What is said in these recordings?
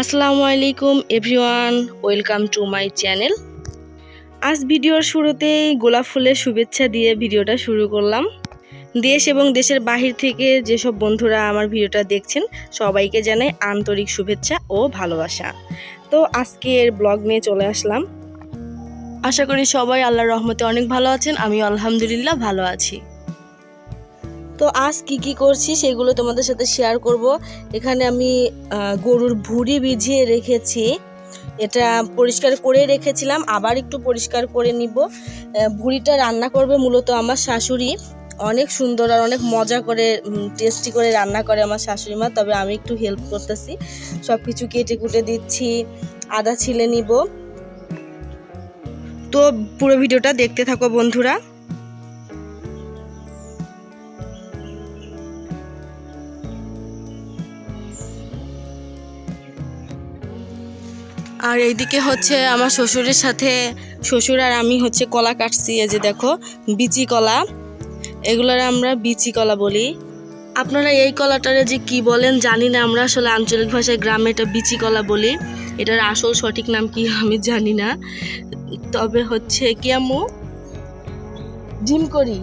আসসালামু আলাইকুম everyone, welcome to my channel. আজ ভিডিওর শুরুতেই গোলাপ ফুলের শুভেচ্ছা দিয়ে ভিডিওটা শুরু করলাম। দেশ এবং দেশের বাহির থেকে যেসব বন্ধুরা আমার ভিডিওটা দেখছেন, সবাইকে জানাই আন্তরিক শুভেচ্ছা ও ভালোবাসা। তো আজকের ব্লগ নিয়ে চলে আসলাম। আশা করি সবাই আল্লাহর রহমতে অনেক ভালো আছেন আমি আলহামদুলিল্লাহ ভালো আছি। তো আজ কি কি করছি সেগুলো তোমাদের সাথে শেয়ার করব। এখানে আমি গরুর ভুঁড়ি ভিজিয়ে রেখেছি। এটা পরিষ্কার করে রেখেছিলাম, আবার একটু পরিষ্কার করে নিব। ভুঁড়িটা রান্না করবে মূলত আমার শাশুড়ি। অনেক সুন্দর আর অনেক মজা করে টেস্টি করে রান্না করে আমার শাশুড়ি মা, তবে আমি একটু হেল্প করতেছি। সব কিছু কেটে কুটে দিচ্ছি, আদা ছিলে নিব। তো পুরো ভিডিওটা দেখতে থাকো বন্ধুরা। আর এইদিকে হচ্ছে আমার শ্বশুরের সাথে, শ্বশুর আর আমি হচ্ছে কলা কাটছি, এই যে দেখো, বিচি কলা। এগুলোর আমরা বিচি কলা বলি। আপনারা এই কলাটারে যে কি বলেন জানি না, আমরা আসলে আঞ্চলিক ভাষায় গ্রামে এটা বিচি কলা বলি। এটার আসল সঠিক নাম কি আমি জানি না। তবে হচ্ছে কি আম্মু? ডিম করি।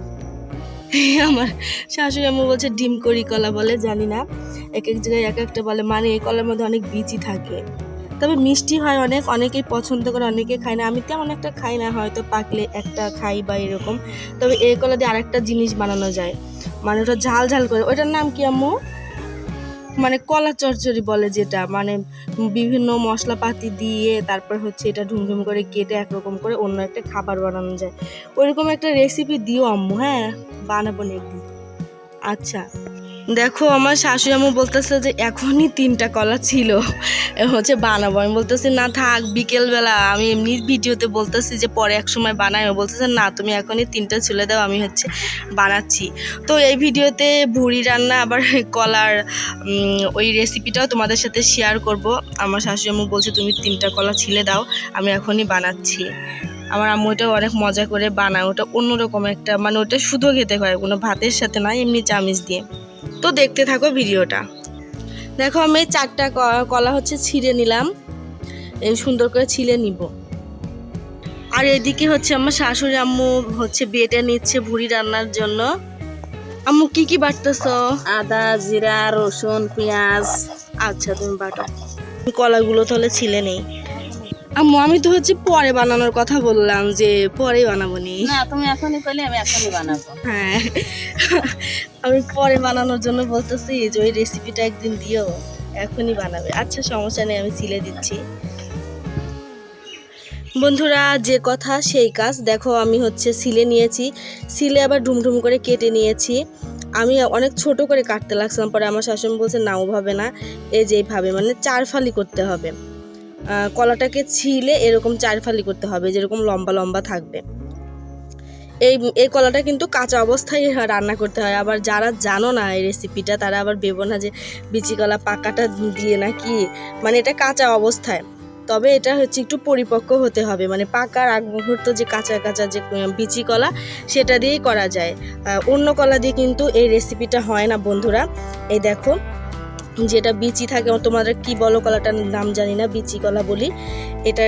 আমার শাশুড়ি আম্মু বলছে ডিম করি কলা বলে, জানি না। এক এক জায়গায় এক একটা বলে মানে এই কলার মধ্যে অনেক বিচি থাকে। তবে মিষ্টি হয় অনেক, অনেকেই পছন্দ করে অনেকে খায় না। আমি তেমন একটা খাই না, হয়তো পাকলে একটা খাই বা এরকম। তবে এই কলা দিয়ে আরেকটা জিনিস বানানো যায়। মানে ওটা ঝাল ঝাল করে। ওটার নাম কি আম্মু? মানে কলা চচ্চড়ি বলে যেটা। মানে বিভিন্ন মশলাপাতি দিয়ে তারপর হচ্ছে এটা ঢুমঢুম করে কেটে একরকম করে অন্য একটা খাবার বানানো যায়। ওইরকম একটা রেসিপি দিও আম্মু হ্যাঁ? বানাবো একদিন আচ্ছা। দেখো, আমার শাশুড়ি আম্মু বলতেছে যে এখনই তিনটা কলা ছিল। হচ্ছে বানাবো। আমি বলতেছি, না থাক, বিকেলবেলা। আমি এমনি ভিডিওতে বলতেছি যে পরে এক সময় বানাই। বলতেছে, না, তুমি এখনই তিনটা ছিলে দাও, আমি হচ্ছে বানাচ্ছি। তো এই ভিডিওতে ভুড়ি রান্না, আবার কলার ওই রেসিপিটাও তোমাদের সাথে শেয়ার করব। আমার শাশুড়ি আম্মু বলছে, তুমি তিনটা কলা ছিলে দাও, আমি এখনই বানাচ্ছি। আমার আম্মু ওটা অনেক মজা করে বানায়। ওটা অন্যরকম একটা মানে ওটা শুধু খেতে হয়, কোনো ভাতের সাথে না, এমনি চামিচ দিয়ে। তো দেখতে থাকো ভিডিওটা। দেখো আমি চারটা কলা হচ্ছে ছিঁড়ে নিলাম। এই সুন্দর করে ছিলে নিব। আর এদিকে হচ্ছে আমার শাশুড়ি আম্মু হচ্ছে বেটে নিচ্ছে ভুড়ি রান্নার জন্য। আম্মু কি কি বাটতেছ? আদা জিরা রসুন পেঁয়াজ। আচ্ছা তুমি বাটো। কলাগুলো তাহলে ছিলে নেই। আম্মু আমি তো হচ্ছে পরে বানানোর কথা বললাম যে পরে বানাবো নি। না তুমি এখনই করলে আমি এখনই বানাবো। হ্যাঁ। আমি পরে বানানোর জন্য বলতেছি যে ওই রেসিপিটা একদিন দিও এখনই বানাবে। আচ্ছা সমস্যা নেই আমি ছিলে দিচ্ছি। বন্ধুরা যে কথা সেই কাজ। দেখো আমি হচ্ছে সিলে নিয়েছি। সিলে আবার ডুমডুম করে কেটে নিয়েছি। আমি অনেক ছোট করে কাটতে লাগছিলাম পরে আমার শাশুড়ি বলছে নাও ভাবে না। এই যে এইভাবে মানে চার ফালি করতে হবে। কলাটাকে ছিলে এরকম চার ফালি করতে হবে, যেরকম লম্বা লম্বা থাকবে। এই এই কলাটা কিন্তু কাঁচা অবস্থায় রান্না করতে হয়। আবার যারা জানো না এই রেসিপিটা তারা আবার ভেবো না যে বিচি কলা পাকাটা দিয়ে নাকি মানে এটা কাঁচা অবস্থায়। তবে এটা হচ্ছে একটু পরিপক্ক হতে হবে মানে পাকার আগ মুহূর্ত যে কাঁচা কাঁচা যে বিচি কলা, সেটা দিয়েই করা যায়। অন্য কলা দিয়ে কিন্তু এই রেসিপিটা হয় না, বন্ধুরা। এই দেখো যেটা বিচি থাকে তোমাদের কি বলো কলাটার নাম জানি না, বিচি কলা বলি। এটা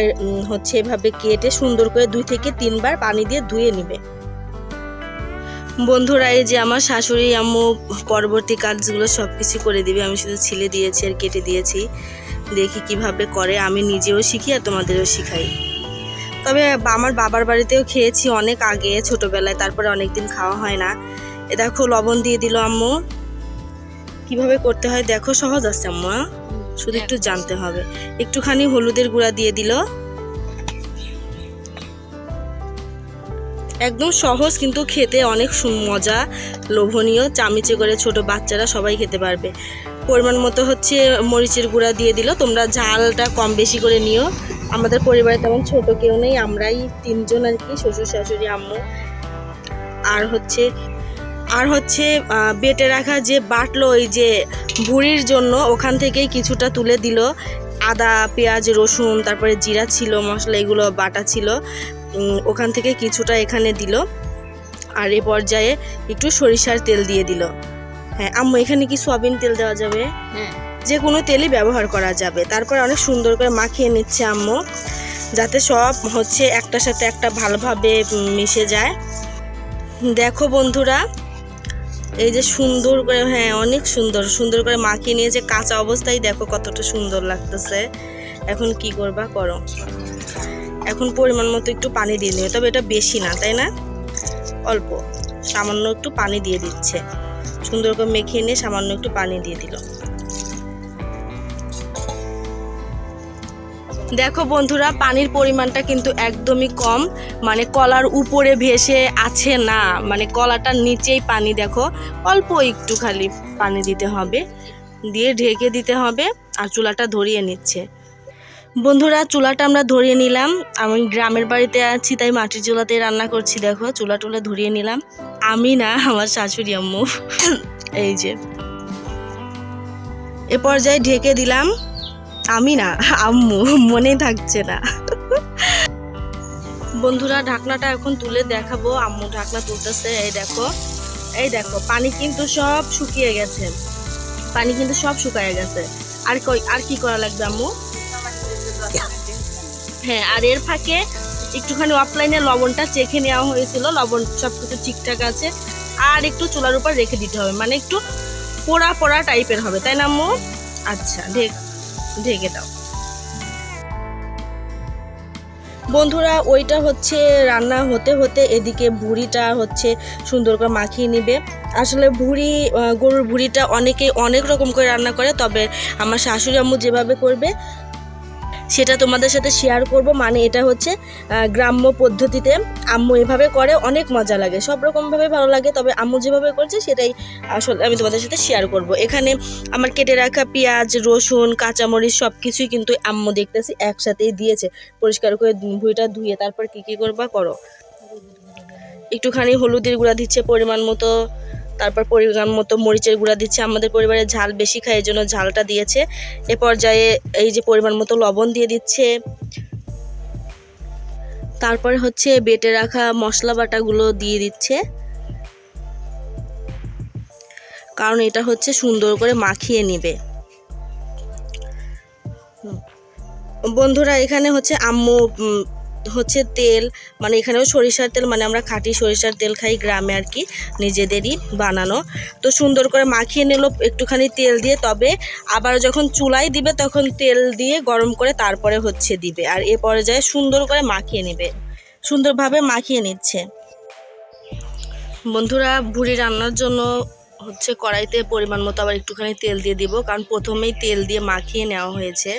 হচ্ছে এভাবে কেটে সুন্দর করে দুই থেকে তিনবার পানি দিয়ে ধুয়ে নিবে। বন্ধুরা, এই যে আমার শাশুড়ি, আম্মু পরবর্তী কাজগুলো সব কিছু করে দিবে। আমি শুধু ছিলে দিয়েছি আর কেটে দিয়েছি। দেখি কীভাবে করে, আমি নিজেও শিখি আর তোমাদেরও শিখাই। তবে আমার বাবার বাড়িতেও খেয়েছি অনেক আগে, ছোটবেলায়, তারপরে অনেকদিন খাওয়া হয় না। এ দেখো, লবণ দিয়ে দিল আম্মু। কীভাবে করতে হয় দেখো, সহজ আছে আম্মু? শুধু একটু জানতে হবে। একটুখানি হলুদের গুঁড়া দিয়ে দিল। একদম সহজ কিন্তু খেতে অনেক মজা, লোভনীয়, চামিচে করে ছোট বাচ্চারা সবাই খেতে পারবে। পরিমাণ মতো হচ্ছে মরিচের গুঁড়া দিয়ে দিল। তোমরা ঝালটা কম বেশি করে নিও। আমাদের পরিবারে তেমন ছোট কেউ নেই। আমরাই তিনজন আর কি, শ্বশুর শাশুড়ি, আম্মু। আর হচ্ছে আর হচ্ছে বেটে রাখা যে বাটলো ওই যে বুড়ির জন্য ওখান থেকেই কিছুটা তুলে দিল। আদা পেঁয়াজ রসুন তারপরে জিরা ছিল মশলা এগুলো বাটা ছিল ওখান থেকে কিছুটা এখানে দিল। আর এ পর্যায়ে একটু সরিষার তেল দিয়ে দিল। হ্যাঁ আম্মু এখানে কি সয়াবিন তেল দেওয়া যাবে? হ্যাঁ। যে কোনো তেলই ব্যবহার করা যাবে। তারপর অনেক সুন্দর করে মাখিয়ে নিচ্ছে আম্মু যাতে সব হচ্ছে একটার সাথে একটা ভালোভাবে মিশে যায়। দেখো বন্ধুরা এই যে সুন্দর করে হ্যাঁ অনেক সুন্দর সুন্দর করে মাখিয়ে নিয়ে যে কাঁচা অবস্থায় দেখো কতটা সুন্দর লাগতেছে। এখন কি করবা করো। এখন পরিমাণ মতো একটু পানি দিয়ে নিবে তবে এটা বেশি না, তাই না? অল্প, সামান্য একটু পানি দিয়ে দিচ্ছে। সুন্দর করে মেখে নিয়ে সামান্য একটু পানি দিয়ে দিল। দেখো বন্ধুরা, পানির পরিমাণটা কিন্তু একদমই কম। মানে কলার উপরে ভেসে আছে না। মানে কলাটার নিচেই পানি দেখো, অল্প একটু খালি পানি দিতে হবে। দিয়ে ঢেকে দিতে হবে আর চুলাটা ধরিয়ে নিচ্ছে। বন্ধুরা, চুলাটা আমরা ধরিয়ে নিলাম। আমি গ্রামের বাড়িতে আছি, তাই মাটির চুলাতে রান্না করছি। দেখো, চুলা টুলা ধরিয়ে নিলাম। আমি না, আমার শাশুড়ি আম্মু। এই যে। এ পর্যায়ে ঢেকে দিলাম। আমি না, আম্মু, মনে থাকছে না। বন্ধুরা, ঢাকনাটা এখন তুলে দেখাবো। আম্মু ঢাকনা তুলতেছে, এই দেখো। এই দেখো, পানি কিন্তু সব শুকিয়ে গেছে। পানি কিন্তু সব শুকায় গেছে। আর কই, আর কি করা লাগবে, আম্মু? হ্যাঁ আর এর ফাঁকে একটুখানি অফলাইনে লবণটা চেখে নেওয়া হয়েছিল। লবণ সব কিছু ঠিকঠাক আছে। আর একটু চুলার উপর রেখে দিতে হবে। মানে একটু পোড়া পোড়া টাইপের হবে, তাই না, আম্মু? আচ্ছা ঢেক ঢেকে দাও। বন্ধুরা, ওইটা হচ্ছে রান্না হতে হতে এদিকে ভুড়িটা হচ্ছে সুন্দর করে মাখিয়ে নিবে। আসলে ভুড়ি গরুর ভুড়িটা অনেকে অনেক রকম করে রান্না করে, তবে আমার শাশুড়ি আম্মু যেভাবে করবে সেটা তোমাদের সাথে শেয়ার করব। মানে এটা হচ্ছে গ্রাম্য পদ্ধতিতে আম্মু এভাবে করে, অনেক মজা লাগে। সব রকমভাবে ভালো লাগে, তবে আম্মু যেভাবে করছে সেটাই আসলে আমি তোমাদের সাথে শেয়ার করব। এখানে আমার কেটে রাখা পেঁয়াজ, রসুন, কাঁচামরিচ সব কিছুই কিন্তু আম্মু দেখতেছি একসাথেই দিয়েছে। পরিষ্কার করে ভুঁইটা ধুয়ে তারপর কি কি করবা করো। একটুখানি হলুদের গুঁড়া দিচ্ছে পরিমাণ মতো। তারপর পরিমাণ মতো মরিচের গুঁড়া দিচ্ছে। আমাদের পরিবারে ঝাল বেশি খায় এই জন্য ঝালটা দিয়েছে। এ পর্যায়ে এই যে পরিমাণ মতো লবণ দিয়ে দিচ্ছে। তারপরে হচ্ছে বেটে রাখা মশলা বাটাগুলো দিয়ে দিচ্ছে। কারণ এটা হচ্ছে সুন্দর করে মাখিয়ে নেবে। বন্ধুরা, এখানে হচ্ছে আম্মু হচ্ছে তেল মানে এখানেও সরিষার তেল মানে আমরা খাঁটি সরিষার তেল খাই গ্রামে আর কি, নিজেদেরই বানানো। তো সুন্দর করে মাখিয়ে নিল, একটুখানি তেল দিয়ে, তবে আবার যখন চুলাই দিবে তখন তেল দিয়ে গরম করে তারপরে হচ্ছে দিবে। আর এ পর্যায়ে সুন্দর করে মাখিয়ে নেবে, সুন্দরভাবে মাখিয়ে নিচ্ছে। বন্ধুরা ভুড়ি রান্নার জন্য হচ্ছে কড়াইতে পরিমাণ মতো আবার একটুখানি তেল দিয়ে দিব, কারণ প্রথমেই তেল দিয়ে মাখিয়ে নেওয়া হয়েছে।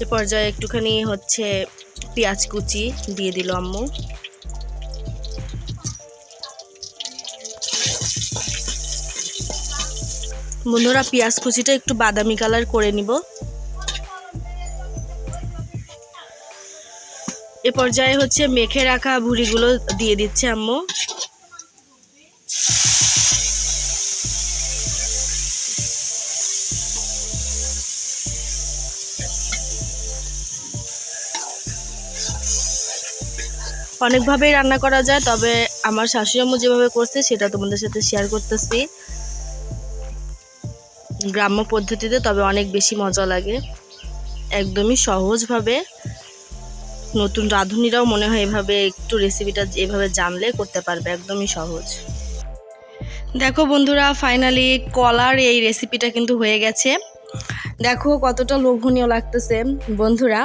এ পর্যায়ে একটুখানি হচ্ছে পেঁয়াজ কুচি দিয়ে দিল আম্মু। বন্ধুরা, পেঁয়াজ কুচিটা একটু বাদামি কালার করে নিব। এ পর্যায়ে হচ্ছে মেখে রাখা ভুড়িগুলো দিয়ে দিচ্ছে আম্মু। অনেকভাবেই রান্না করা যায়, তবে আমার শাশুড়ি আম্মু যেভাবে করছে সেটা তোমাদের সাথে শেয়ার করতেছি। গ্রাম্য পদ্ধতিতে, তবে অনেক বেশি মজা লাগে। একদমই সহজভাবে। নতুন রাঁধুনিরাও মনে হয় এভাবে একটু রেসিপিটা এভাবে জানলে করতে পারবে, একদমই সহজ। দেখো বন্ধুরা ফাইনালি কলার এই রেসিপিটা কিন্তু হয়ে গেছে। দেখো কতটা লোভনীয় লাগতেছে। বন্ধুরা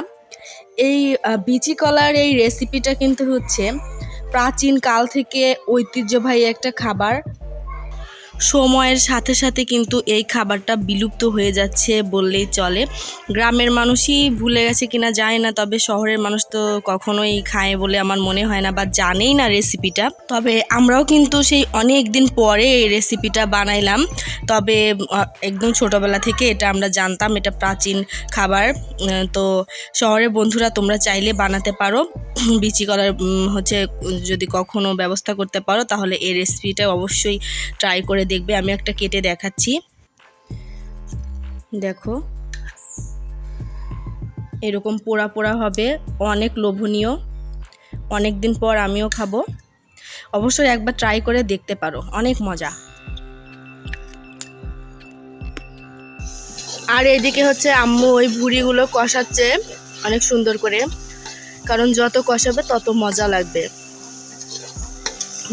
এই বিচি কলার এই রেসিপিটা কিন্তু হচ্ছে প্রাচীন কাল থেকে ঐতিহ্যবাহী একটা খাবার। সময়ের সাথে সাথে কিন্তু এই খাবারটা বিলুপ্ত হয়ে যাচ্ছে বললেই চলে। গ্রামের মানুষই ভুলে গেছে কিনা জানি না, তবে শহরের মানুষ তো কখনোই খায় বলে আমার মনে হয় না বা জানেই না রেসিপিটা। তবে আমরাও কিন্তু সেই অনেক দিন পরে এই রেসিপিটা বানাইলাম। তবে একদম ছোটবেলা থেকে এটা আমরা জানতাম, এটা প্রাচীন খাবার। তো শহরের বন্ধুরা তোমরা চাইলে বানাতে পারো। বিচি কলার হচ্ছে যদি কখনো ব্যবস্থা করতে পারো, তাহলে এই রেসিপিটা অবশ্যই ট্রাই করে দেখবে, আমি একটা কেটে দেখাচ্ছি। দেখো। এরকম পোড়া পোড়া হবে, অনেক লোভনীয়। অনেক দিন পর আমিও খাব। অবশ্যই একবার ট্রাই করে দেখতে পারো, অনেক মজা। আর এদিকে হচ্ছে আম্মু ওই ভুড়িগুলো কষাচ্ছে, অনেক সুন্দর করে। কারণ যত কষাবে, তত মজা লাগবে।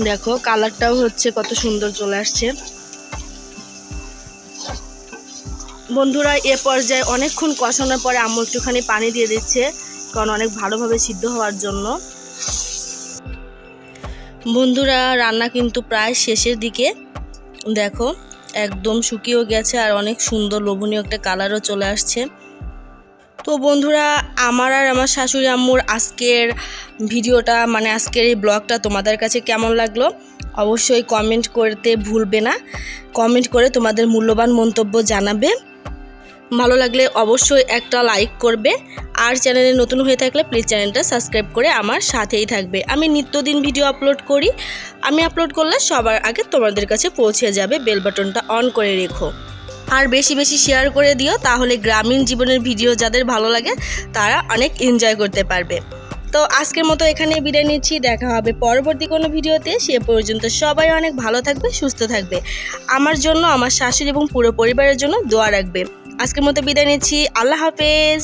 দেখো, কালারটাও হচ্ছে কত সুন্দর চলে আসছে। বন্ধুরা, এ পর্যায়ে অনেকক্ষণ কষানোর পরে আম্মু একটুখানি পানি দিয়ে দিচ্ছে, কারণ অনেক ভালোভাবে সিদ্ধ হওয়ার জন্য। বন্ধুরা, রান্না কিন্তু প্রায় শেষের দিকে। দেখো, একদম শুকিয়েও গেছে আর অনেক সুন্দর লোভনীয় একটা কালারও চলে আসছে। তো বন্ধুরা, আমার আর আমার শাশুড়ি আম্মুর আজকের ভিডিওটা মানে আজকের এই ব্লগটা তোমাদের কাছে কেমন লাগল? অবশ্যই কমেন্ট করতে ভুলবে না। কমেন্ট করে তোমাদের মূল্যবান মন্তব্য জানাবে। ভালো লাগলে অবশ্যই একটা লাইক করবে। আর চ্যানেলে নতুন হয়ে থাকলে প্লিজ চ্যানেলটা সাবস্ক্রাইব করে আমার সাথেই থাকবে। আমি নিত্যদিন ভিডিও আপলোড করি। আমি আপলোড করলে সবার আগে তোমাদের কাছে পৌঁছে যাবে। বেল বাটনটা অন করে রেখো। আর বেশি বেশি শেয়ার করে দিও, তাহলে গ্রামীণ জীবনের ভিডিও যাদের ভালো লাগে, তারা অনেক এনজয় করতে পারবে। তো আজকের মতো এখানে বিদায় নিচ্ছি, দেখা হবে পরবর্তী কোনো ভিডিওতে সে পর্যন্ত সবাই অনেক ভালো থাকবে, সুস্থ থাকবে। আমার জন্য, আমার শাশুড়ি এবং পুরো পরিবারের জন্য দোয়া রাখবে। আজকের মতো বিদায় নিচ্ছি, আল্লাহ হাফেজ।